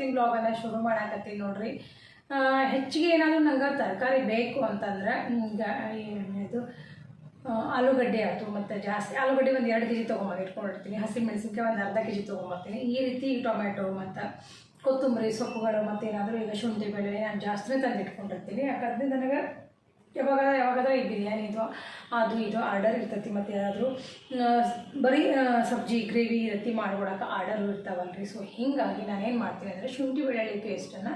ಮಾಡ್ತೀನಿ ನೋಡ್ರಿ. ಆ, ಹೆಚ್ಚಿಗೆ ಏನಾದರೂ ನಂಗೆ ತರಕಾರಿ ಬೇಕು ಅಂತಂದ್ರೆ ಈಗ ಇದು ಆಲೂಗಡ್ಡೆ ಆಯಿತು ಮತ್ತು ಜಾಸ್ತಿ ಆಲೂಗಡ್ಡೆ ಒಂದು ಎರಡು ಕೆ ಜಿ ತೊಗೊಂಬಂದು ಇಟ್ಕೊಂಡಿರ್ತೀನಿ. ಹಸಿಮೆಣಸಿನ್ಕಾಯಿ ಒಂದು ಅರ್ಧ ಕೆ ಜಿ ತೊಗೊಂಬರ್ತೀನಿ. ಈ ರೀತಿ ಟೊಮೆಟೊ ಮತ್ತು ಕೊತ್ತಂಬರಿ ಸೊಪ್ಪುಗಳು ಮತ್ತು ಏನಾದರೂ ಈಗ ಶುಂಠಿ ಬೆಳೆ ನಾನು ಜಾಸ್ತಿ ತಂದು ಇಟ್ಕೊಂಡಿರ್ತೀನಿ ಯಾಕಂದರೆ ನನಗೆ ಯಾವಾಗ ಯಾವಾಗಾದ್ರೆ ಈ ಬಿರಿಯಾನಿದು ಅದು ಇದು ಆರ್ಡರ್ ಇರ್ತೈತಿ ಮತ್ತು ಯಾರಾದರೂ ಬರೀ ಸಬ್ಜಿ, ಗ್ರೇವಿ ರತಿ ಮಾಡ್ಕೊಡಕ್ಕೆ ಆರ್ಡರ್ ಇರ್ತಾವಲ್ರಿ. ಸೊ ಹೀಗಾಗಿ ನಾನೇನು ಮಾಡ್ತೀನಿ ಅಂದರೆ ಶುಂಠಿ ಬೆಳ್ಳುಳ್ಳಿ ಪೇಸ್ಟನ್ನು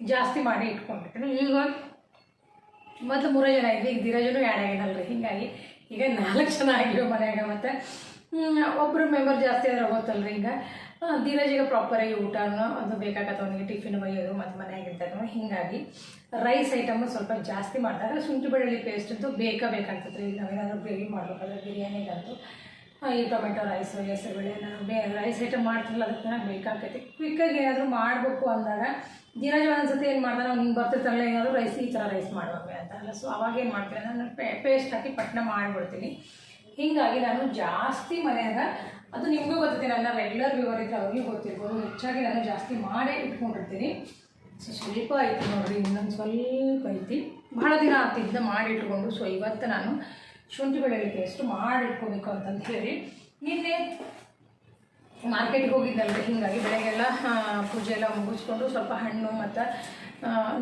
ಜಾಸ್ತಿ ಮಾಡಿ ಇಟ್ಕೊಂಡಿರ್ತೀನಿ ಈಗ ಮತ್ತು ಮೂರೇ ಜನ ಇದ್ವಿ, ಈಗ ಧೀರಜನು ಆ್ಯಡ್ ರೀ ಹೀಗಾಗಿ ಈಗ ನಾಲ್ಕು ಜನ ಆಗಿವೆ ಮನೆಯಾಗ ಮತ್ತು ಒಬ್ಬರು ಮೆಂಬರ್ ಜಾಸ್ತಿ ಆದ್ರೆ ರೀ ಈಗ. ಆ, ಪ್ರಾಪರ್ ಪ್ರಾಪರಾಗಿ ಊಟನೂ ಅದು ಬೇಕಾಗತ್ತೆ ಅವನಿಗೆ ಟಿಫಿನ್ ಒಯ್ಯೋದು ಮತ್ತು ಮನೆಯಾಗ ಇರ್ತಾನೆ ಹೀಗಾಗಿ ರೈಸ್ ಐಟಮ್ ಸ್ವಲ್ಪ ಜಾಸ್ತಿ ಮಾಡ್ತಾರೆ. ಶುಂಠಿ ಬೆಳ್ಳುಳ್ಳಿ ಪೇಸ್ಟ್ ಅಂತೂ ಬೇಕಾ ಬೇಕಾಗ್ತದೆ. ಈಗ ನಾವೇನಾದರೂ ಗ್ರೇವಿ ಮಾಡ್ಬೇಕಾದ್ರೆ ಬಿರಿಯಾನಿಗಂತೂ ಆ, ಈ ಟೊಮೆಟೊ ರೈಸು ಹೆಸರುಬೇಳೆ ನಾನು ಬೇ ರೈಸ್ ಐಟಮ್ ಮಾಡ್ತಿರಲ್ಲ ಅದಕ್ಕೆ ನನಗೆ ಬೇಕಾಗ್ತೈತಿ ಕ್ವಿಕ್ಕಾಗಿ ಏನಾದರೂ ಮಾಡಬೇಕು ಅಂದಾಗ ದಿನಜ ಒಂದ್ಸತಿ ಏನು ಮಾಡ್ತಾರೆ ಅವ್ನು ಹಿಂಗೆ ಬರ್ತಿರ್ತಾರಲ್ಲ ಏನಾದರೂ ರೈಸ್ ಈ ಥರ ರೈಸ್ ಮಾಡುವಾಗ ಅಂತಾರಲ್ಲ ಸೊ ಅವಾಗ ಏನು ಮಾಡ್ತೀನಿ ನಾನು ಪೇಸ್ಟ್ ಹಾಕಿ ಪಟ್ನ ಮಾಡಿಬಿಡ್ತೀನಿ. ಹೀಗಾಗಿ ನಾನು ಜಾಸ್ತಿ ಮನೆಯಾಗ ಅದು ನಿಮಗೂ ಗೊತ್ತಿದೆ, ನನ್ನ ರೆಗ್ಯುಲರ್ ವ್ಯೂವರ್ ಇದ್ರೆ ಅವ್ರಿಗೂ ಗೊತ್ತಿರ್ಬೋದು. ಹೆಚ್ಚಾಗಿ ನಾನು ಜಾಸ್ತಿ ಮಾಡೇ ಇಟ್ಕೊಂಡಿರ್ತೀನಿ. ಸೊ ಸ್ವಲ್ಪ ಐತಿ ನೋಡಿರಿ, ಇನ್ನೊಂದು ಸ್ವಲ್ಪ ಐತಿ. ಭಾಳ ದಿನ ಆಗ್ತಿದ್ದ ಮಾಡಿ ಇಟ್ಕೊಂಡು, ಸೊ ಇವತ್ತು ನಾನು ಶುಂಠಿ ಬೆಳ್ಳುಳ್ಳಿ ಮಾಡಿ ಇಟ್ಕೋಬೇಕು ಅಂತಂದು ಹೇಳಿ ನಿನ್ನೆ ಮಾರ್ಕೆಟ್ಗೆ ಹೋಗಿದ್ದಲ್ರಿ. ಹೀಗಾಗಿ ಬೆಳಗ್ಗೆಲ್ಲ ಪೂಜೆ ಎಲ್ಲ ಮುಗಿಸ್ಕೊಂಡು ಸ್ವಲ್ಪ ಹಣ್ಣು ಮತ್ತು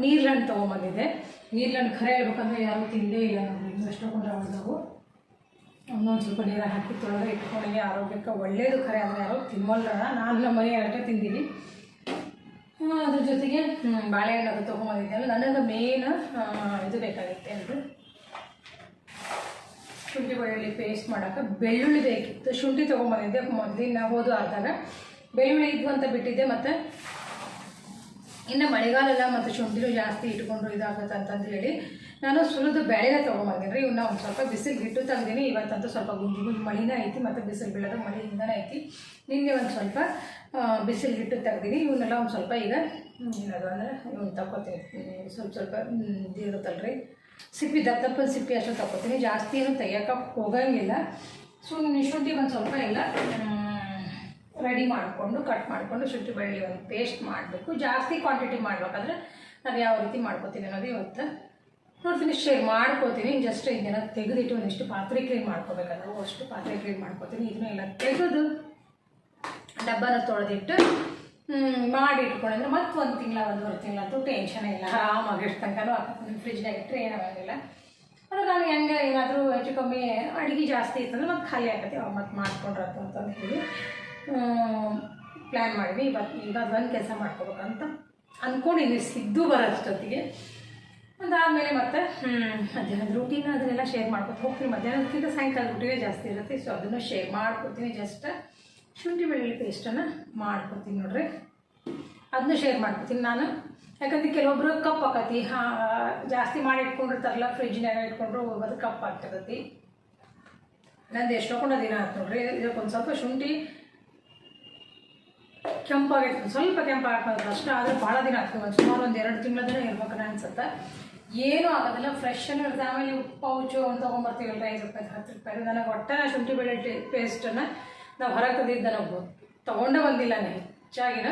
ನೀರ್ಲಣ್ಣು ತೊಗೊಂಬಂದಿದ್ದೆ. ನೀರ್ಲಣ್ಣು ಖರೆ ಹೇಳ್ಬೇಕಂದ್ರೆ ಯಾರು ತಿಂದೇ ಇಲ್ಲ ನೋಡಿ ಇನ್ನು ಎಷ್ಟೊಂದು ಒಂದೊಂದು ಸ್ವಲ್ಪ ನೀರು ಹಾಕಿ ತೊಳೆದ್ರೆ ಇಟ್ಕೊಂಡಿಗೆ ಆರೋಗ್ಯಕ್ಕೆ ಒಳ್ಳೆಯದು ಖರೆ. ಅಂದರೆ ಯಾರೋ ತಿನ್ನೋಲ್ಲ ನಾನು ನಮ್ಮ ಮನೆ ತಿಂದೀನಿ ಆ, ಅದ್ರ ಜೊತೆಗೆ ಬಾಳೆಹಣ್ಣು ಅದು ತೊಗೊಂಬಂದಿದ್ದೆಲ್ಲ ನನಗೆ ಮೇನ್ ಇದು ಬೇಕಾಗಿತ್ತು. ಅಂದರೆ ಶುಂಠಿ ಬೆಳ್ಳುಳ್ಳಿ ಪೇಸ್ಟ್ ಮಾಡೋಕೆ ಬೆಳ್ಳುಳ್ಳಿ ಬೇಕಿತ್ತು. ಶುಂಠಿ ತೊಗೊಂಬಂದಿದ್ದೆ. ಮೊದಲಿನ ಹೋದು ಆದಾಗ ಬೆಳ್ಳುಳ್ಳಿ ಇದ್ವು ಅಂತ ಬಿಟ್ಟಿದ್ದೆ. ಮತ್ತು ಇನ್ನು ಮಳೆಗಾಲ ಮತ್ತು ಶುಂಠಿನೂ ಜಾಸ್ತಿ ಇಟ್ಕೊಂಡ್ರು ಇದಾಗುತ್ತೆ ಅಂತಂದು ಹೇಳಿ ನಾನು ಸುಲಿದು ಬೆಳೆನ ತೊಗೊಂಬಂದಿನಿ ಇವನ್ನ ಒಂದು ಸ್ವಲ್ಪ ಬಿಸಿಲು ಬಿಟ್ಟು ತಂದಿನಿ. ಇವತ್ತಂತೂ ಸ್ವಲ್ಪ ಗುಂಜು ಗುಂಜು ಮಳಿನ ಐತಿ ಮತ್ತು ಬಿಸಿಲು ಬೀಳೋದು ಮಳಿಯಿಂದನೇ ಐತಿ. ನಿನ್ನೆ ಒಂದು ಸ್ವಲ್ಪ ಬಿಸಿಲು ಹಿಟ್ಟು ತೆಗ್ದೀನಿ. ಇವನ್ನೆಲ್ಲ ಒಂದು ಸ್ವಲ್ಪ ಈಗ ಏನದು ಅಂದರೆ, ಇವನು ತಗೋತೀನಿ ಸ್ವಲ್ಪ ಸ್ವಲ್ಪ ಇರುತ್ತಲ್ರಿ. ಸಿಪ್ಪಿ ದಪ್ಪ ದಪ್ಪನ ಸಿಪ್ಪಿ ಅಷ್ಟು ತಗೋತೀನಿ ಜಾಸ್ತಿ ಏನು ತೆಗಿಯೋಕೆ ಹೋಗಂಗಿಲ್ಲ. ಸೊ ಶುಂಠಿ ಒಂದು ಸ್ವಲ್ಪ ಎಲ್ಲ ರೆಡಿ ಮಾಡಿಕೊಂಡು, ಕಟ್ ಮಾಡಿಕೊಂಡು ಶುಂಠಿ ಬೆಳ್ಳಿ ಒಂದು ಪೇಸ್ಟ್ ಮಾಡಬೇಕು. ಜಾಸ್ತಿ ಕ್ವಾಂಟಿಟಿ ಮಾಡಬೇಕಾದ್ರೆ ನಾನು ಯಾವ ರೀತಿ ಮಾಡ್ಕೋತೀನಿ ಅನ್ನೋದು ಇವತ್ತು ನೋಡ್ತೀನಿ ಶೇರ್ ಮಾಡ್ಕೋತೀನಿ. ಜಸ್ಟ್ ಇದನ್ನೆಲ್ಲ ತೆಗೆದಿಟ್ಟು ಒಂದಿಷ್ಟು ಪಾತ್ರೆ ಕ್ಲೀನ್ ಮಾಡ್ಕೋಬೇಕಂದ್ರೆ ಅಷ್ಟು ಪಾತ್ರೆ ಕ್ಲೀನ್ ಮಾಡ್ಕೋತೀನಿ. ಇದನ್ನ ಎಲ್ಲ ತೆಗೆದು ಡಬ್ಬನ ತೊಳೆದಿಟ್ಟು ಮಾಡಿ ಇಟ್ಕೊಂಡ್ರೆ ಮತ್ತೆ ಒಂದು ತಿಂಗಳ, ಒಂದೂವರೆ ತಿಂಗಳಂತೂ ಟೆನ್ಷನ್ ಇಲ್ಲ. ಆರಾಮಾಗಿ ತನಕನೂ ಹಾಕೋತೀನಿ ಫ್ರಿಜ್ನಾಗ ಇಟ್ಟರೆ ಏನಾಗಂಗಿಲ್ಲ ಅದು ನಾನು ಹೆಂಗೆ ಏನಾದರೂ ಹೆಚ್ಚು ಕಮ್ಮಿ ಅಡುಗೆ ಜಾಸ್ತಿ ಇತ್ತಂದ್ರೆ ಮತ್ತೆ ಖಾಲಿ ಆಕತಿ. ಅವಾಗ ಮತ್ತೆ ಮಾಡ್ಕೊಂಡ್ರತ್ತು ಅಂತಂದು ಹೇಳಿ ಪ್ಲ್ಯಾನ್ ಮಾಡಿದ್ವಿ. ಇವತ್ತು ಈಗ ಒಂದು ಕೆಲಸ ಮಾಡ್ಕೋಬೇಕಂತ ಅಂದ್ಕೊಂಡಿದ್ದೀನಿ ಸಿದ್ದು ಬರೋಷ್ಟೊತ್ತಿಗೆ ಅದಾದಮೇಲೆ ಮತ್ತೆ ಮಧ್ಯಾಹ್ನದ ರೂಟೀನ್ ಅದನ್ನೆಲ್ಲ ಶೇರ್ ಮಾಡ್ಕೊತ ಹೋಗ್ತೀನಿ. ಮಧ್ಯಾಹ್ನದಕ್ಕಿಂತ ಸಾಯಂಕಾಲ ರೂಟೀನೇ ಜಾಸ್ತಿ ಇರುತ್ತೆ. ಸೊ ಅದನ್ನು ಶೇರ್ ಮಾಡ್ಕೊತೀನಿ ಜಸ್ಟ್ ಶುಂಠಿ ಬೆಳ್ಳುಳ್ಳಿ ಪೇಸ್ಟನ್ನು ಮಾಡ್ಕೊತೀನಿ ನೋಡ್ರಿ. ಅದನ್ನ ಶೇರ್ ಮಾಡ್ಕೊತೀನಿ ನಾನು. ಯಾಕಂದ್ರೆ ಕೆಲವೊಬ್ರು ಕಪ್ ಆಕತಿ ಜಾಸ್ತಿ ಮಾಡಿ ಇಟ್ಕೊಂಡಿರ್ತಾರಲ್ಲ ಫ್ರಿಜ್ನಾಗ ಇಟ್ಕೊಂಡ್ರು ಅದು ಕಪ್ ಆಗ್ತಿರ್ತೈತಿ ನಂದು ಎಷ್ಟೊಂಡ ದಿನ ಆಯ್ತು ನೋಡ್ರಿ. ಇದಕ್ಕೆ ಒಂದು ಸ್ವಲ್ಪ ಶುಂಠಿ ಕೆಂಪಾಗೈತೆ ಸ್ವಲ್ಪ ಕೆಂಪಾಗ್ತದೆ ಅಷ್ಟೇ, ಆದರೆ ಭಾಳ ದಿನ ಆಗ್ತದೆ. ಸುಮಾರು ಒಂದು ಎರಡು ತಿಂಗಳ ದಿನ ನಾನು ಅನ್ಸುತ್ತೆ. ಏನೂ ಆಗೋದಿಲ್ಲ. ಫ್ರೆಶ್ ಇರುತ್ತೆ ಆಮೇಲೆ ಉಪ್ಪು ಪೌಚು ಅಂತ ತೊಗೊಂಬರ್ತೀವಲ್ಲ ಐದು ರೂಪಾಯಿ ಹತ್ತು ರೂಪಾಯಿ ನನಗೆ ಒಟ್ಟ ಶುಂಠಿ ಬೆಳ್ಳುಳ್ಳಿ ಪೇಸ್ಟನ್ನು ನಾವು ಹೊರಗೆ ತಂದಿದ್ದು ನಾವು ತೊಗೊಂಡೇ ಬಂದಿಲ್ಲ ನಾನು ಹೆಚ್ಚಾಗಿನ.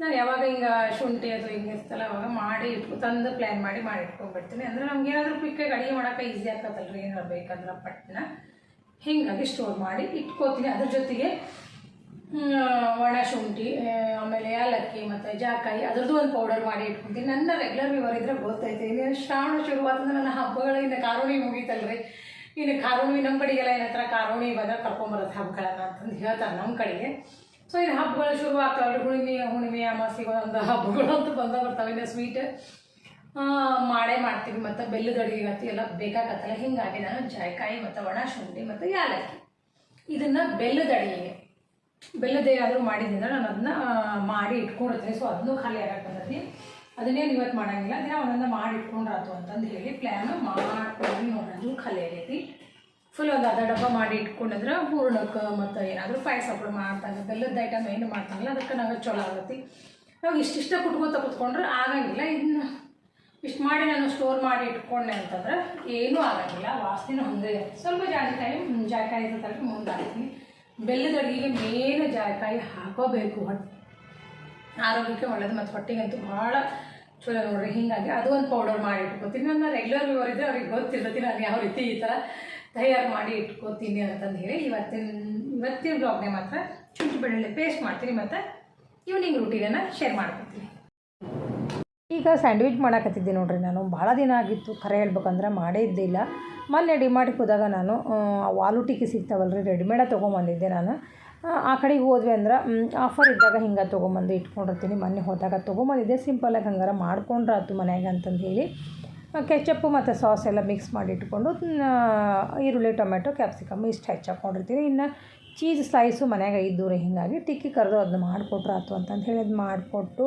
ನಾನು ಯಾವಾಗ ಹಿಂಗೆ ಶುಂಠಿ ಅದು ಹಿಂಗೆ ಇರ್ತಲ್ಲ, ಅವಾಗ ಮಾಡಿ ಇಟ್ಕೊ, ತಂದು ಪ್ಲ್ಯಾನ್ ಮಾಡಿ ಮಾಡಿ ಇಟ್ಕೊಂಡ್ಬಿಡ್ತೀನಿ. ಅಂದರೆ ನಮ್ಗೆ ಏನಾದರೂ ಕ್ವಿಕ್ಕಾಗಿ ಅಡುಗೆ ಮಾಡೋಕೆ ಈಸಿ ಆಗ್ತದಲ್ಲ ರೀ ಏನಾರು ಬೇಕಂದ್ರೆ ಪಟ್ನ. ಹೀಗಾಗಿ ಸ್ಟೋರ್ ಮಾಡಿ ಇಟ್ಕೋತೀನಿ. ಅದ್ರ ಜೊತೆಗೆ ಒಣ ಶುಂಠಿ ಆಮೇಲೆ ಏಲಕ್ಕಿ ಮತ್ತು ಜಾಕಾಯಿ, ಅದರದ್ದು ಒಂದು ಪೌಡರ್ ಮಾಡಿ ಇಟ್ಕೊಂತೀನಿ. ನನ್ನ ರೆಗ್ಯುಲರ್ ವ್ಯೂವರ್ ಇದ್ರೆ ಗೊತ್ತೈತೆ ಇನ್ನು ಶ್ರಾವಣ ಶುರುವಾತಂದ್ರೆ ನನ್ನ ಹಬ್ಬಗಳು ಇನ್ನು ಕಾರುಣಿ ಮುಗೀತಲ್ರಿ. ಇನ್ನು ಕಾರುಣಿ ನಮ್ಮ ಕಡೆಗೆಲ್ಲ ಏನತ್ರ ಕಾರುಣಿ ಬಂದಾಗ ಕರ್ಕೊಂಬರೋದು ಹಬ್ಬಗಳನ್ನ ಅಂತಂದು ಹೇಳ್ತಾರೆ ನಮ್ಮ ಕಡೆಗೆ. ಸೊ ಇನ್ನು ಹಬ್ಬಗಳು ಶುರು ಆಗ್ತಾವಲ್ರಿ. ಹುಣ್ಣಿಮೆ ಹುಣ್ಣಿಮೆ ಅಮಾಸಿಗೆ ಒಂದು ಹಬ್ಬಗಳು ಅಂತ ಬಂದ ಬರ್ತಾವೆ. ಇನ್ನು ಸ್ವೀಟ್ ಮಾಡೇ ಮಾಡ್ತೀವಿ. ಮತ್ತು ಬೆಲ್ಲದ ಅಡುಗೆ ಗತಿ ಎಲ್ಲ ಬೇಕಾಗತ್ತಲ್ಲ. ಹೀಗಾಗಿ ನಾನು ಜಾಯ್ಕಾಯಿ ಮತ್ತು ಒಣ ಶುಂಠಿ ಮತ್ತು ಏಲಕ್ಕಿ. ಇದನ್ನು ಬೆಲ್ಲದ ಅಡುಗೆಗೆ. ಬೆಲ್ಲದ ಏನಾದರೂ ಮಾಡಿದ್ರೆ ನಾನು ಅದನ್ನ ಮಾಡಿ ಇಟ್ಕೊಂಡಿರ್ತೀನಿ. ಸೊ ಅದನ್ನು ಖಾಲಿ ಆಗಕ್ಕೆ ಅದನ್ನೇನು ಇವತ್ತು ಮಾಡಂಗಿಲ್ಲ. ದಿನ ಒಂದೊಂದು ಮಾಡಿ ಇಟ್ಕೊಂಡ್ರಾತು ಅಂತಂದು ಹೇಳಿ ಪ್ಲ್ಯಾನು ಮಾಡ್ಕೊಂಡು ನೋಡೋದು ಖಾಲಿ ಆಗೈತಿ. ಫುಲ್ ಒಂದು ಅರ್ಧ ಡಬ್ಬ ಮಾಡಿ ಇಟ್ಕೊಂಡಿದ್ರೆ ಹೂರ್ಣಕ್ಕೆ ಮತ್ತು ಏನಾದರೂ ಪಾಯಸ ಕೂಡ ಮಾಡ್ತಾನೆ. ಬೆಲ್ಲದ ಐಟಮ್ ಏನು ಮಾಡ್ತಾನಲ್ಲ, ಅದಕ್ಕೆ ನಾವು ಚಲೋ ಆಗುತ್ತೆ ನಾವು ಇಷ್ಟಿಷ್ಟ ಕುಟ್ಕೋತ ಕುತ್ಕೊಂಡ್ರೆ ಆಗಂಗಿಲ್ಲ. ಇದನ್ನ ಇಷ್ಟು ಮಾಡಿ ನಾನು ಸ್ಟೋರ್ ಮಾಡಿ ಇಟ್ಕೊಂಡೆ ಅಂತಂದ್ರೆ ಏನೂ ಆಗಂಗಿಲ್ಲ. ವಾಸ್ತಿನೂ ಇರುತ್ತೆ. ಸ್ವಲ್ಪ ಜಾಯಿಕಾಯಿ ಟೈಮ್ ಜಾಯಿಕಾಯಿ ಮುಂದೆ ಹಾಕ್ತೀನಿ ಬೆಲ್ಲದ ಅಡುಗೆಗೆ ಮೇನ್ ಜಾಯಕಾಯಿ ಹಾಕೋಬೇಕು. ಹೊಟ್ಟೆ ಆರೋಗ್ಯಕ್ಕೆ ಒಳ್ಳೇದು ಮತ್ತು ಹೊಟ್ಟೆಗಂತೂ ಭಾಳ ಚಲೋ ನೋಡ್ರಿ. ಹೀಗಾಗಿ ಅದು ಒಂದು ಪೌಡರ್ ಮಾಡಿ ಇಟ್ಕೋತೀನಿ ನನ್ನ ರೆಗ್ಯುಲರ್ ವ್ಯೂವರ್ ಅವ್ರಿಗೆ ಗೊತ್ತಿರ್ತೈತಿ ನಾನು ಯಾವ ರೀತಿ ಈ ಥರ ತಯಾರು ಮಾಡಿ ಇಟ್ಕೋತೀನಿ ಅಂತಂದು ಹೇಳಿ ಇವತ್ತಿನ ಇವತ್ತಿನ ಬ್ಲಾಗ್ನೇ ಮಾತ್ರ ಶುಂಠಿ ಬೆಳ್ಳುಳ್ಳಿ ಪೇಸ್ಟ್ ಮಾಡ್ತೀನಿ ಮತ್ತು ಈವ್ನಿಂಗ್ ರೂಟೀನನ್ನು ಶೇರ್ ಮಾಡ್ಕೊತೀನಿ. ಈಗ ಸ್ಯಾಂಡ್ವಿಚ್ ಮಾಡಕತ್ತಿದ್ದೆ ನೋಡ್ರಿ ನಾನು. ಭಾಳ ದಿನ ಆಗಿತ್ತು. ಖರೆ ಹೇಳ್ಬೇಕಂದ್ರೆ ಮಾಡೇ ಇದ್ದಿಲ್ಲ. ಮೊನ್ನೆ ಡಿಮಾರ್ಟಿಗೆ ಹೋದಾಗ ನಾನು ಟಿಕ್ಕಿ ಸಿಗ್ತಾವಲ್ಲ ರೀ ರೆಡಿಮೇಡ ತೊಗೊಂಬಂದಿದ್ದೆ ನಾನು. ಆ, ಕಡೆಗೆ ಹೋದ್ವಿ ಅಂದ್ರೆ ಆಫರ್ ಇದ್ದಾಗ ಹಿಂಗೆ ತೊಗೊಂಬಂದು ಇಟ್ಕೊಂಡಿರ್ತೀನಿ. ಮೊನ್ನೆ ಹೋದಾಗ ತೊಗೊಂಬಂದಿದ್ದೆ. ಸಿಂಪಲಾಗಿ ಹಂಗಾರ ಮಾಡ್ಕೊಂಡ್ರೆ ಆಯ್ತು ಮನ್ಯಾಗ ಅಂತಂದು ಹೇಳಿ. ಕೆಚಪ್ಪು ಮತ್ತು ಸಾಸ್ ಎಲ್ಲ ಮಿಕ್ಸ್ ಮಾಡಿ ಇಟ್ಕೊಂಡು ಈರುಳ್ಳಿ ಟೊಮೆಟೊ ಕ್ಯಾಪ್ಸಿಕಮ್ ಇಷ್ಟು ಹೆಚ್ಚು ಹಾಕ್ಕೊಂಡಿರ್ತೀನಿ ಇನ್ನು ಚೀಸ್ ಸ್ಲೈಸು ಮನ್ಯಾಗ ಇದ್ದೂರಿ ಹೀಗಾಗಿ ಟಿಕ್ಕಿ ಕರೆದು ಅದನ್ನ ಮಾಡಿಕೊಟ್ರೆ ಆಯ್ತು ಅಂತಂದು ಹೇಳಿ ಅದು ಮಾಡಿಕೊಟ್ಟು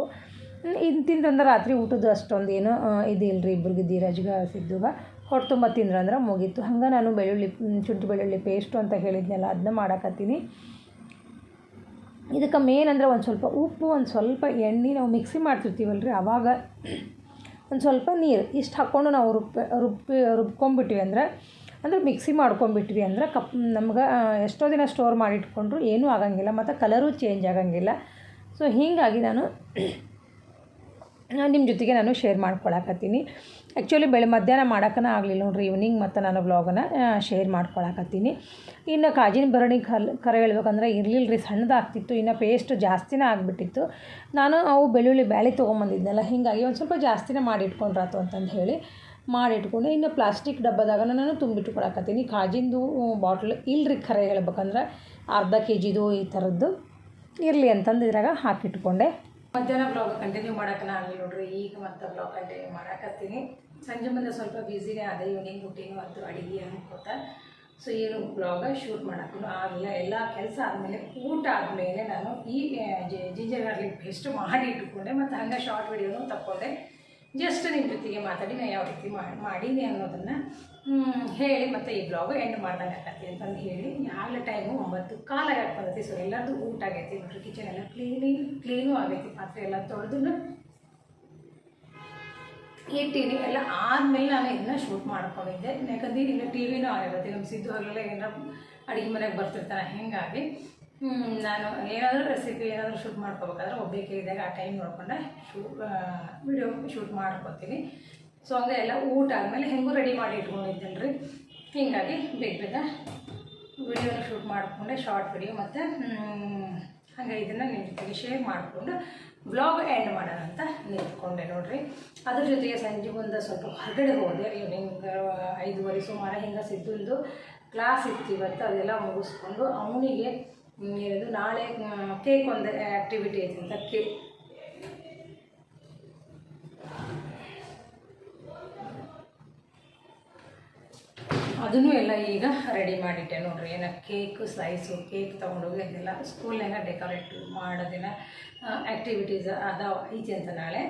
ಇನ್ನು ತಿಂದ್ರಂದ್ರೆ ರಾತ್ರಿ ಊಟದ ಅಷ್ಟೊಂದು ಏನು ಇದಿಲ್ಲ ರೀ ಇಬ್ರಿಗೆ ಧೀರಜ್ಗೆ ಸಿದ್ದುಗ ಹೊಟ್ಟೆ ತುಂಬ ತಿಂದ್ರಂದ್ರೆ ಮುಗೀತು. ಹಂಗೆ ನಾನು ಬೆಳ್ಳುಳ್ಳಿ ಚುಟ್ಟಿ ಬೆಳ್ಳುಳ್ಳಿ ಪೇಸ್ಟು ಅಂತ ಹೇಳಿದ್ನಲ್ಲ ಅದನ್ನ ಮಾಡಕತ್ತೀನಿ. ಇದಕ್ಕೆ ಮೇನ್ ಅಂದರೆ ಒಂದು ಸ್ವಲ್ಪ ಉಪ್ಪು, ಒಂದು ಸ್ವಲ್ಪ ಎಣ್ಣೆ ನಾವು ಮಿಕ್ಸಿ ಮಾಡ್ತಿರ್ತೀವಲ್ಲ ರೀ ಆವಾಗ ಒಂದು ಸ್ವಲ್ಪ ನೀರು. ಇಷ್ಟು ಹಾಕ್ಕೊಂಡು ನಾವು ರುಬ್ಬಿ ರುಬ್ಬಿ ರುಬ್ಕೊಂಬಿಟ್ವಿ ಅಂದ್ರೆ ಅಂದ್ರೆ ಮಿಕ್ಸಿ ಮಾಡ್ಕೊಂಬಿಟ್ವಿ ಅಂದ್ರೆ ಕಪ್, ನಮ್ಗೆ ಎಷ್ಟೋ ದಿನ ಸ್ಟೋರ್ ಮಾಡಿ ಇಟ್ಕೊಂಡ್ರು ಏನೂ ಆಗಂಗಿಲ್ಲ. ಮತ್ತು ಕಲರು ಚೇಂಜ್ ಆಗಂಗಿಲ್ಲ. ಸೊ ಹೀಗಾಗಿ ನಾನು ನಿಮ್ಮ ಜೊತೆಗೆ ನಾನು ಶೇರ್ ಮಾಡ್ಕೊಳಕತ್ತೀನಿ. ಆ್ಯಕ್ಚುಲಿ ಬೆಳೆ, ಮಧ್ಯಾಹ್ನ ಮಾಡೋಕ್ಕನ ಆಗಲಿಲ್ಲ ನೋಡ್ರಿ ಈವ್ನಿಂಗ್ ಮತ್ತು ನಾನು ವ್ಲಾಗನ್ನ ಶೇರ್ ಮಾಡ್ಕೊಳಕತ್ತೀನಿ. ಇನ್ನು ಕಾಜಿನ ಭರಣಿ ಕಲ್, ಕರೆ ಹೇಳ್ಬೇಕಂದ್ರೆ ಇರಲಿಲ್ಲ ರೀ ಸಣ್ಣದಾಗ್ತಿತ್ತು, ಇನ್ನು ಪೇಸ್ಟ್ ಜಾಸ್ತಿನೇ ಆಗಿಬಿಟ್ಟಿತ್ತು. ನಾನು ಅವು ಬೆಳ್ಳುಳ್ಳಿ ಬ್ಯಾಳಿ ತೊಗೊಂಬಂದಿದ್ನಲ್ಲ, ಹೀಗಾಗಿ ಒಂದು ಸ್ವಲ್ಪ ಜಾಸ್ತಿನೇ ಮಾಡಿ ಇಟ್ಕೊಂಡ್ರಾತು ಅಂತಂದು ಹೇಳಿ ಮಾಡಿಟ್ಕೊಂಡು. ಇನ್ನು ಪ್ಲಾಸ್ಟಿಕ್ ಡಬ್ಬದಾಗ ನಾನು ತುಂಬಿಟ್ಕೊಳಕತ್ತೀನಿ. ಕಾಜಿಂದು ಬಾಟ್ಲ್ ಇಲ್ರಿ ಖರೆ ಹೇಳ್ಬೇಕಂದ್ರೆ ಅರ್ಧ ಕೆ ಜಿದು ಈ ಥರದ್ದು ಇರಲಿ ಅಂತಂದು ಇದ್ರಾಗ ಹಾಕಿಟ್ಕೊಂಡೆ. ಮಧ್ಯಾಹ್ನ ಬ್ಲಾಗ್ ಕಂಟಿನ್ಯೂ ಮಾಡೋಕ್ಕನ ಆಗಲಿ ನೋಡ್ರಿ. ಈಗ ಮತ್ತೆ ಬ್ಲಾಗ್ ಕಂಟಿನ್ಯೂ ಮಾಡಕತ್ತೀನಿ. ಸಂಜೆ ಮುಂದೆ ಸ್ವಲ್ಪ ಬ್ಯುಸಿನೇ ಅದೇ ಇವ್ನಿಂಗ್ ಹುಟ್ಟಿನೂ ಅದು ಅಡುಗೆ ಅನ್ಕೋತ. ಸೊ ಏನು ಬ್ಲಾಗ ಶೂಟ್ ಮಾಡೋಕ್ಕೂ ಆಗಲಿಲ್ಲ. ಎಲ್ಲ ಕೆಲಸ ಆದಮೇಲೆ ಊಟ ಆದಮೇಲೆ ನಾನು ಈ ಜಿಂಜರ್ ಗಾರ್ಲಿಕ್ ಪೇಸ್ಟ್ ಮಾಡಿ ಇಟ್ಕೊಂಡೆ. ಮತ್ತು ಹಂಗೆ ಶಾರ್ಟ್ ವಿಡಿಯೋನು ತಕ್ಕೊಂಡೆ. ಜಸ್ಟ್ ನಿಮ್ಮ ಜೊತೆಗೆ ಮಾತಾಡಿ ನಾನು ಯಾವ ರೀತಿ ಮಾಡಿ ಮಾಡೀನಿ ಅನ್ನೋದನ್ನು ಹೇಳಿ ಮತ್ತು ಈ ಬ್ಲಾಗು ಎಂಡ್ ಮಾಡ್ದಂಗೆ ಆಗತ್ತೆ ಅಂತಂದು ಹೇಳಿ, ಆಗಲೇ ಟೈಮು ಒಂಬತ್ತು ಕಾಲಾಗ ಬಂದೈತಿ ಸೊ ಎಲ್ಲರದು ಊಟ ಆಗೈತಿ ನೋಡ್ರಿ ಕಿಚನ್ ಎಲ್ಲ ಕ್ಲೀನಿಂಗ್ ಕ್ಲೀನು ಆಗೈತಿ. ಪಾತ್ರೆ ಎಲ್ಲ ತೊಳೆದು ಇಟ್ಟೀನಿ ಎಲ್ಲ ಆದಮೇಲೆ ನಾನು ಇದನ್ನ ಶೂಟ್ ಮಾಡ್ಕೊಂಡಿದ್ದೆ ಯಾಕಂದ್ರೆ ಇಲ್ಲ ಟಿ ವಿನೂ ಆಗಿರುತ್ತೆ ನಮ್ಮ ಸಿದ್ದು ಅಲ್ಲೆಲ್ಲ ಏನಾರ ಅಡುಗೆ ಮನೆಗೆ ಬರ್ತಿರ್ತಾನೆ ಹೀಗಾಗಿ ನಾನು ಏನಾದರೂ ರೆಸಿಪಿ ಏನಾದರೂ ಶೂಟ್ ಮಾಡ್ಕೋಬೇಕಾದ್ರೆ ಒಬ್ಬರಿಗೆ ಇದ್ದಾಗ ಆ ಟೈಮ್ ನೋಡ್ಕೊಂಡೆ ಶೂ ವಿಡಿಯೋ ಶೂಟ್ ಮಾಡ್ಕೊತೀನಿ. ಸೊ ಹಂಗೆ ಎಲ್ಲ ಊಟ ಆದಮೇಲೆ ಹೆಂಗೂ ರೆಡಿ ಮಾಡಿ ಇಟ್ಕೊಂಡಿದ್ದೀನಿ ರೀ ಹೀಗಾಗಿ ಬೇಗ ಬೇಗ ವಿಡಿಯೋನ ಶೂಟ್ ಮಾಡಿಕೊಂಡೆ ಶಾರ್ಟ್ ವಿಡಿಯೋ ಮತ್ತು ಹಾಗೆ ಇದನ್ನು ನಿಮ್ಮ ಶೇರ್ ಮಾಡಿಕೊಂಡು ಬ್ಲಾಗ್ ಎಂಡ್ ಮಾಡೋಣ ಅಂತ ನಿಂತ್ಕೊಂಡೆ ನೋಡಿರಿ. ಅದ್ರ ಜೊತೆಗೆ ಸಂಜೆ ಒಂದು ಸ್ವಲ್ಪ ಹೊರಗಡೆ ಹೋದೆ. ಈವ್ನಿಂಗ್ ಐದುವರೆ ಸುಮಾರು ಹಿಂಗೆ ಸಿದ್ದುಂದು ಕ್ಲಾಸ್ ಇತ್ತು ಇವತ್ತು, ಅದೆಲ್ಲ ಮುಗಿಸ್ಕೊಂಡು ಅವನಿಗೆ ಇದು ನಾಳೆ ಕೇಕ್ ಒಂದು ಆ್ಯಕ್ಟಿವಿಟಿ ಐತೆ ಅಂತ ಕೇಕ್ ಅದನ್ನು ಎಲ್ಲ ಈಗ ರೆಡಿ ಮಾಡಿಟ್ಟೆ ನೋಡ್ರಿ. ಏನ ಕೇಕು ಸ್ಲೈಸು ಕೇಕ್ ತೊಗೊಂಡೋಗಿ ಅದೆಲ್ಲ ಸ್ಕೂಲ್ನಾಗ ಡೆಕೋರೇಟ್ ಮಾಡೋದಿನ ಆ್ಯಕ್ಟಿವಿಟೀಸ್ ಅದಾವ ಐತಿ ಅಂತ ನಾಳೆ.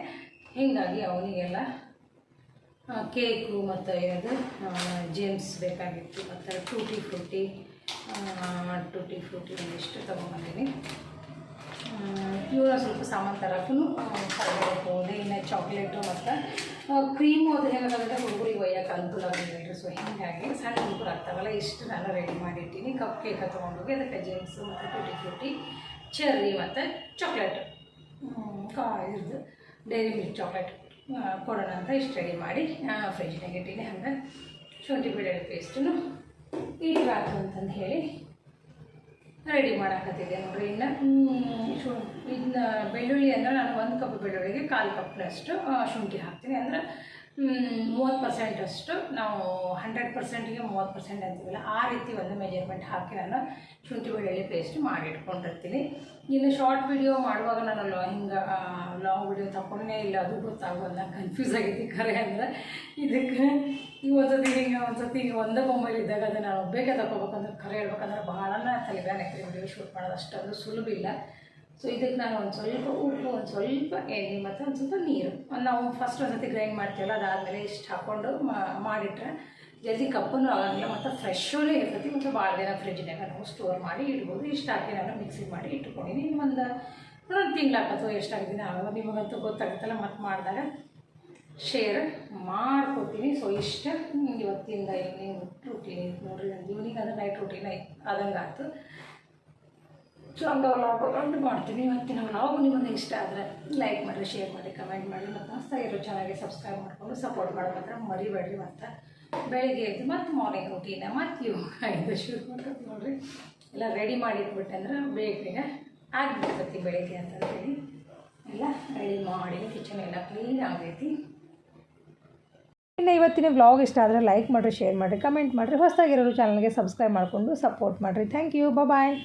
ಹೀಗಾಗಿ ಅವನಿಗೆಲ್ಲ ಕೇಕು ಮತ್ತು ಏನದು ಜೇಮ್ಸ್ ಬೇಕಾಗಿತ್ತು. ಮತ್ತು ಟೂಟಿ ಫ್ರೂಟಿ ಟೂಟಿ ಫ್ರೂಟಿ ಒಂದಿಷ್ಟು ತೊಗೊಂಬಂದೀನಿ. ಇವರ ಸ್ವಲ್ಪ ಸಾಮಾನು ತರಕ್ಕೂ ಹೊರಗಡೆ ಇನ್ನು ಚಾಕ್ಲೇಟು ಮತ್ತು ಕ್ರೀಮು ಅದು ಹೇಗಾಗುತ್ತೆ ಹುಡುಗರಿಗೆ ಒಯ್ಯಕ್ಕೆ ಅನುಕೂಲ ಆಗಿಲ್ಲ ಸೊ ಹೀಗಾಗಿ ಸಣ್ಣ ಹುಡುಗರು ಆಗ್ತಾವಲ್ಲ, ಇಷ್ಟು ನಾನು ರೆಡಿ ಮಾಡಿಟ್ಟಿನಿ. ಕಪ್ ಕೇಕ ತೊಗೊಂಡೋಗಿ ಅದಕ್ಕೆ ಜೀನ್ಸು ಮತ್ತು ಟೂಟಿ ಫ್ರೂಟಿ ಚೆರ್ರಿ ಮತ್ತು ಚಾಕ್ಲೇಟ್ ಕಾ ಇದು ಡೈರಿ ಮಿಲ್ಕ್ ಚಾಕ್ಲೇಟ್ ಕೊಡೋಣ ಅಂತ ಇಷ್ಟು ರೆಡಿ ಮಾಡಿ ಫ್ರಿಜ್ನಾಗ ಇಟ್ಟೀನಿ ಹಂಗೆ. ಶುಂಠಿ ಬೆಳ್ಳುಳ್ಳಿ ಪೇಸ್ಟನ್ನು ಇಟ್ರಾತು ಅಂತಂದು ಹೇಳಿ ರೆಡಿ ಮಾಡಾಕತ್ತಿದ್ದೆ ನೋಡ್ರಿ. ಇನ್ನು ಶು ಇನ್ನು ಬೆಳ್ಳುಳ್ಳಿ ಅಂದರೆ ನಾನು ಒಂದು ಕಪ್ ಬೆಳ್ಳುಳ್ಳಿಗೆ ಕಾಲು ಕಪ್ನಷ್ಟು ಶುಂಠಿ ಹಾಕ್ತೀನಿ. ಅಂದರೆ ಮೂವತ್ತು ಪರ್ಸೆಂಟಷ್ಟು ನಾವು ಹಂಡ್ರೆಡ್ ಪರ್ಸೆಂಟಿಗೆ ಮೂವತ್ತು ಪರ್ಸೆಂಟ್ ಅಂತೀವಲ್ಲ, ಆ ರೀತಿ ಒಂದು ಮೆಜರ್ಮೆಂಟ್ ಹಾಕಿ ನಾನು ಶುಂಠಿ ಬೆಳ್ಳುಳ್ಳಿ ಪೇಸ್ಟ್ ಮಾಡಿಟ್ಕೊಂಡಿರ್ತೀನಿ ಇನ್ನು ಶಾರ್ಟ್ ವಿಡಿಯೋ ಮಾಡುವಾಗ ನಾನು ಹಿಂಗೆ ಲಾಂಗ್ ವಿಡಿಯೋ ತಗೊಂಡೇ ಇಲ್ಲ, ಅದು ಗೊತ್ತಾಗೋಲ್ಲ ಕನ್ಫ್ಯೂಸ್ ಆಗೈತಿ ಖರೆ ಅಂದ್ರೆ. ಇದಕ್ಕೆ ಈ ಒಂದ್ಸತಿ ಹಿಂಗೆ ಒಂದ್ಸತಿ ಹಿಂಗೆ ಒಂದೇ ಮೊಬೈಲ್ ಇದ್ದಾಗ ಅದನ್ನು ನಾನು ಒಬ್ಬೇಕೆ ತಗೋಬೇಕಂದ್ರೆ ಖರೆ ಹೇಳ್ಬೇಕಂದ್ರೆ ಭಾಳನ ಆಗ್ತದೆ. ವಿಡಿಯೋ ಶೂಟ್ ಮಾಡೋದು ಅಷ್ಟೊಂದು ಸುಲಭ ಇಲ್ಲ. ಸೊ ಇದಕ್ಕೆ ನಾನು ಒಂದು ಸ್ವಲ್ಪ ಉಪ್ಪು, ಒಂದು ಸ್ವಲ್ಪ ಎಣ್ಣೆ ಮತ್ತು ಒಂದು ಸ್ವಲ್ಪ ನೀರು. ನಾವು ಫಸ್ಟ್ ಒಂದು ಸತಿ ಗ್ರೈಂಡ್ ಮಾಡ್ತೀವಲ್ಲ, ಅದಾದಮೇಲೆ ಇಷ್ಟು ಹಾಕ್ಕೊಂಡು ಮಾಡಿಟ್ರೆ ಜಲ್ದಿ ಕಪ್ಪನ್ನು ಆಗೋಂಗಿಲ್ಲ, ಮತ್ತು ಫ್ರೆಶ್ಶೂ ಇರ್ತೈತಿ, ಮತ್ತು ಭಾಳ ದಿನ ಫ್ರಿಜ್ನಾಗ ನಾವು ಸ್ಟೋರ್ ಮಾಡಿ ಇಡ್ಬೋದು. ಇಷ್ಟು ಹಾಕಿ ನಾನು ಮಿಕ್ಸಿಗೆ ಮಾಡಿ ಇಟ್ಕೊಂಡಿನಿ. ಒಂದು ಒಂದು ಎಷ್ಟು ಎಷ್ಟಾಗಿದೆ ಆಗಲ್ಲ ನಿಮಗಂತೂ ಗೊತ್ತಾಗುತ್ತಲ್ಲ, ಮತ್ತು ಮಾಡಿದಾಗ ಶೇರ್ ಮಾಡ್ಕೊತೀನಿ ಸೊ ಇಷ್ಟ. ಇವತ್ತಿಂದ ಈವ್ನಿಂಗ್ ರೂಟೀನ್ ನೋಡ್ರಿ. ಒಂದು ಈವ್ನಿಂಗ್ ಅಂದರೆ ನೈಟ್ ರೂಟೀನ್ ಆದಂಗೆ ಆಯ್ತು ಸೊ ಹಂಗೆ ವ್ಲಾಗ್ ಒಂದು ಮಾಡ್ತೀನಿ ಇವತ್ತಿನ ನಾವು ನಿಮಗೆ ಇಷ್ಟ ಆದರೆ ಲೈಕ್ ಮಾಡಿರಿ ಶೇರ್ ಮಾಡಿ ಕಮೆಂಟ್ ಮಾಡಿ ಮತ್ತು ಮಸ್ತಾಗಿರೋ ಚೆನ್ನಾಗಿ ಸಬ್ಸ್ಕ್ರೈಬ್ ಮಾಡಿಕೊಂಡು ಸಪೋರ್ಟ್ ಮಾಡೋ ಮಾತ್ರ ಮರಿಬೇಡ್ರಿ ಮತ್ತು. ಬೆಳಿಗ್ಗೆ ಎದ್ದು ಮತ್ತು ಮಾರ್ನಿಂಗ್ ರುಟೀನ ಮತ್ತು ಯೋಗ ಇದು ಶುರು ಮಾಡ್ಬೇಕು ನೋಡಿರಿ. ಎಲ್ಲ ರೆಡಿ ಮಾಡಿಟ್ಬಿಟ್ಟೆ ಅಂದ್ರೆ ಬೇಗ ಬೇಗ ಆಗಿಬಿಡ್ತೈತಿ ಬೆಳಿಗ್ಗೆ ಅಂತ ಹೇಳಿ ಎಲ್ಲ ರೆಡಿ ಮಾಡಿ ಕಿಚನ್ ಎಲ್ಲ ಕ್ಲೀನ್ ಆಗೈತಿ. ಇನ್ನು ಇವತ್ತಿನ ವ್ಲಾಗ್ ಇಷ್ಟ ಆದರೆ ಲೈಕ್ ಮಾಡಿರಿ ಶೇರ್ ಮಾಡಿರಿ ಕಮೆಂಟ್ ಮಾಡಿರಿ. ಹೊಸದಾಗಿರೋರು ಚಾನಲ್ಗೆ ಸಬ್ಸ್ಕ್ರೈಬ್ ಮಾಡಿಕೊಂಡು ಸಪೋರ್ಟ್ ಮಾಡಿರಿ. Thank you bye